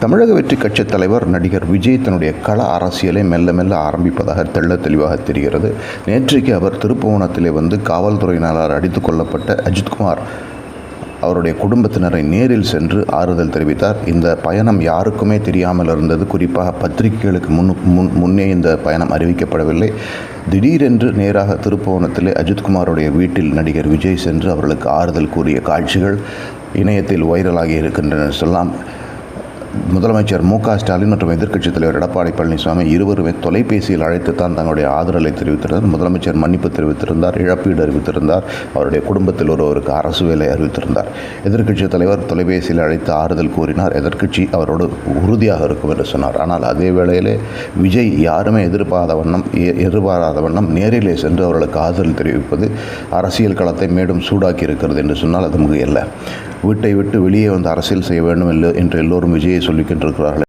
தமிழக வெற்றி கட்சித் தலைவர் நடிகர் விஜய் தன்னுடைய கள அரசியலை மெல்ல மெல்ல ஆரம்பிப்பதாக தெள்ள தெளிவாக தெரிகிறது. நேற்றைக்கு அவர் திருப்புவனத்திலே வந்து காவல்துறையினரால் அடித்து கொல்லப்பட்ட அஜித்குமார் அவருடைய குடும்பத்தினரை நேரில் சென்று ஆறுதல் தெரிவித்தார். இந்த பயணம் யாருக்குமே தெரியாமல் இருந்தது. குறிப்பாக பத்திரிகைகளுக்கு முன் முன் முன்னே இந்த பயணம் அறிவிக்கப்படவில்லை. திடீரென்று நேராக திருப்புவனத்திலே அஜித்குமாருடைய வீட்டில் நடிகர் விஜய் சென்று அவர்களுக்கு ஆறுதல் கூறிய காட்சிகள் இணையத்தில் வைரலாகி இருக்கின்றன. சொல்லலாம். முதலமைச்சர் மு க ஸ்டாலின் மற்றும் எதிர்க்கட்சித் தலைவர் எடப்பாடி பழனிசாமி இருவருமே தொலைபேசியில் அழைத்து தான் தங்களுடைய ஆதரவை தெரிவித்திருந்தார். முதலமைச்சர் மன்னிப்பு தெரிவித்திருந்தார் இழப்பீடு அறிவித்திருந்தார். அவருடைய குடும்பத்தில் ஒருவருக்கு அரசு வேலை அறிவித்திருந்தார். எதிர்க்கட்சித் தலைவர் தொலைபேசியில் அழைத்து ஆறுதல் கூறினார். எதிர்க்கட்சி அவரோடு உறுதியாக இருக்கும் என்று சொன்னார். ஆனால் அதே வேளையிலே விஜய் யாருமே எதிர்பாராத வண்ணம் எ- எதிர்பாராத வண்ணம் நேரிலே சென்று அவர்களுக்கு ஆதரவு தெரிவிப்பது அரசியல் களத்தை மேலும் சூடாக்கி இருக்கிறது என்று சொன்னால் அது மிகையல்ல வீட்டை விட்டு வெளியே வந்து அரசியல் செய்ய வேண்டும் என்று எல்லோரும் விஜயை சொல்லிக் கொண்டிருக்கிறார்கள்